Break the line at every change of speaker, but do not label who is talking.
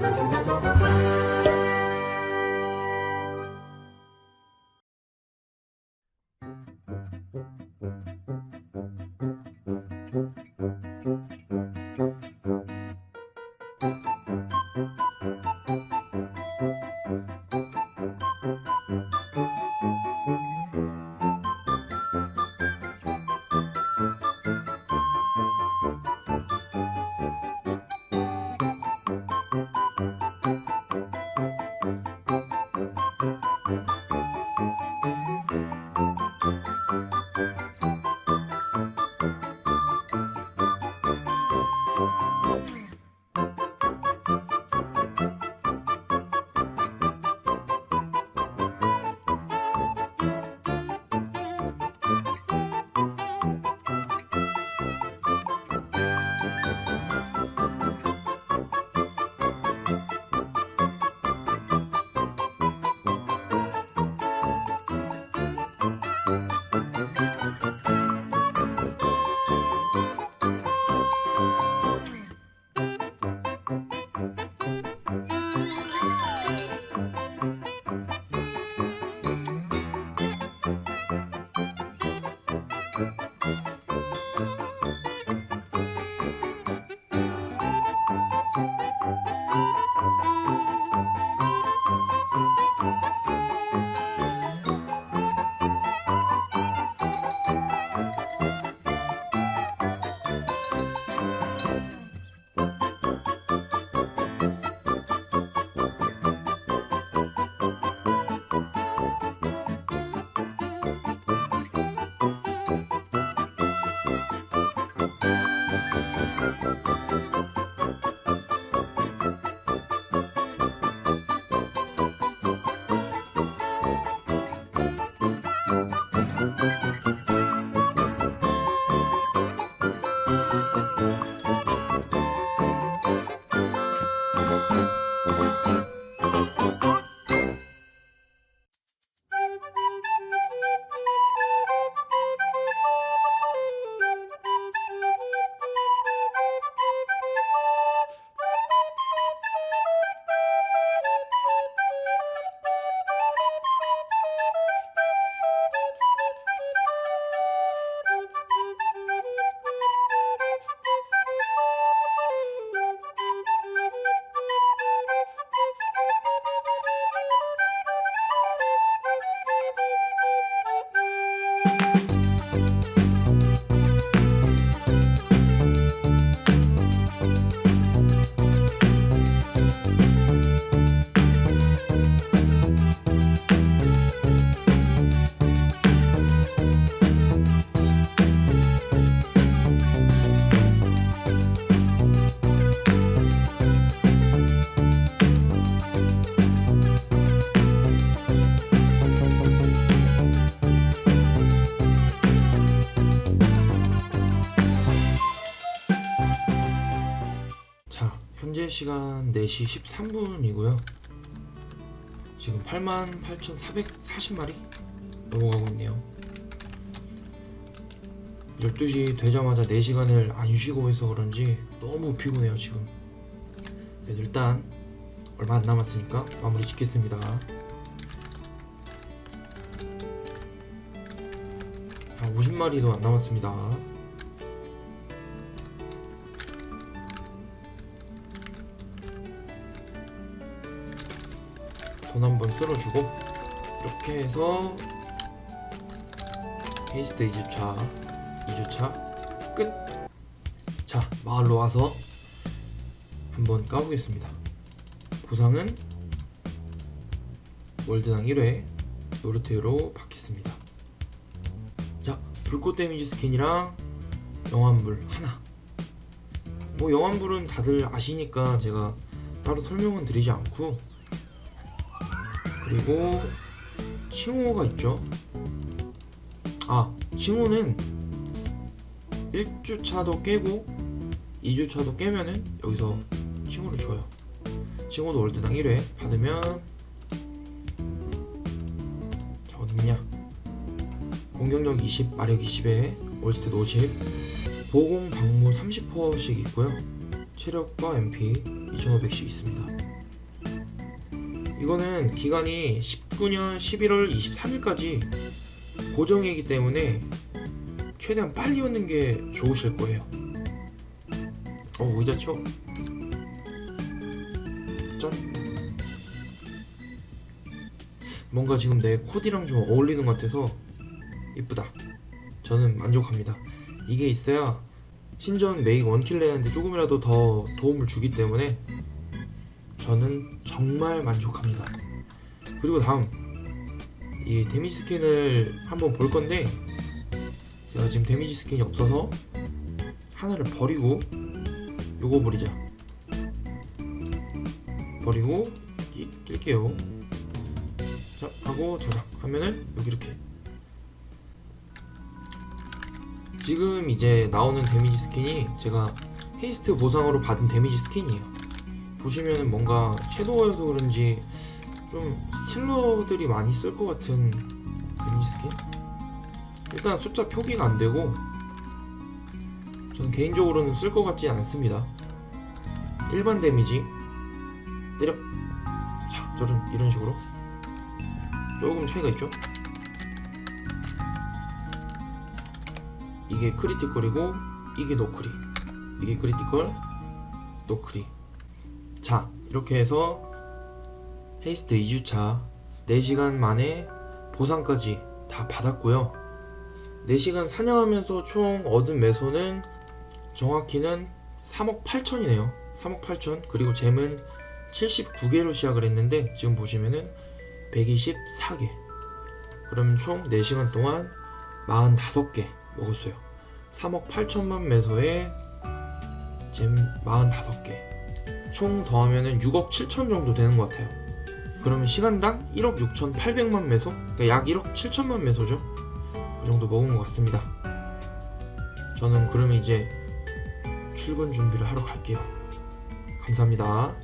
자, Thank you. 현재 시간 4시 13분이고요. 지금 88,440마리 넘어가고 있네요. 12시 되자마자 4시간을 안 쉬고 해서 그런지 너무 피곤해요, 지금. 네, 일단 얼마 안 남았으니까 마무리 짓겠습니다. 아, 50마리도 안 남았습니다. 돈 한 번 쓸어주고 이렇게 해서 헤이스트 2주차 2주차 끝! 자 마을로 와서 한번 까보겠습니다. 보상은 월드당 1회 노르테로 받겠습니다. 자 불꽃 데미지 스킨이랑 영환불 하나. 뭐 영환불은 다들 아시니까 제가 따로 설명은 드리지 않고 그리고 칭호가 있죠. 아, 칭호는 1주차도 깨고 2주차도 깨면은 여기서 칭호를 줘요. 칭호도 월드당 1회 받으면 자, 어딨냐? 공격력 20, 마력 20에 월스탯 50, 보공 방무 30%씩 있고요. 체력과 MP 2500씩 있습니다. 이거는 기간이 19년 11월 23일까지 고정이기 때문에 최대한 빨리 얻는 게 좋으실 거예요. 어 의자 치워. 짠. 뭔가 지금 내 코디랑 좀 어울리는 것 같아서 이쁘다. 저는 만족합니다. 이게 있어야 신전 메이크 원킬레한테 조금이라도 더 도움을 주기 때문에 저는 정말 만족합니다. 그리고 다음 이 데미지 스킨을 한번 볼 건데 제가 지금 데미지 스킨이 없어서 하나를 버리고 요거 버리자. 버리고 끼, 낄게요. 자 하고 저장하면은 여기 이렇게 지금 이제 나오는 데미지 스킨이 제가 헤이스트 보상으로 받은 데미지 스킨이에요. 보시면은 뭔가 섀도우여서 그런지 좀 스틸러들이 많이 쓸 것 같은 데미지 스킨? 일단 숫자 표기가 안 되고 저는 개인적으로는 쓸 것 같지 않습니다. 일반 데미지 때려 자 저런 이런 식으로 조금 차이가 있죠? 이게 크리티컬이고 이게 노크리 이게 크리티컬 노크리 자 이렇게 해서 헤이스트 2주차 4시간 만에 보상까지 다 받았고요. 4시간 사냥하면서 총 얻은 매소는 정확히는 3억 8천이네요. 3억 8천. 그리고 잼은 79개로 시작을 했는데 지금 보시면은 124개. 그러면 총 4시간 동안 45개 먹었어요. 3억 8천만 매소에 잼 45개 총 더하면은 6억 7천 정도 되는 것 같아요. 그러면 시간당 1억 6천 8백만 매소? 그러니까 약 1억 7천만 매소죠. 그 정도 먹은 것 같습니다. 저는 그러면 이제 출근 준비를 하러 갈게요. 감사합니다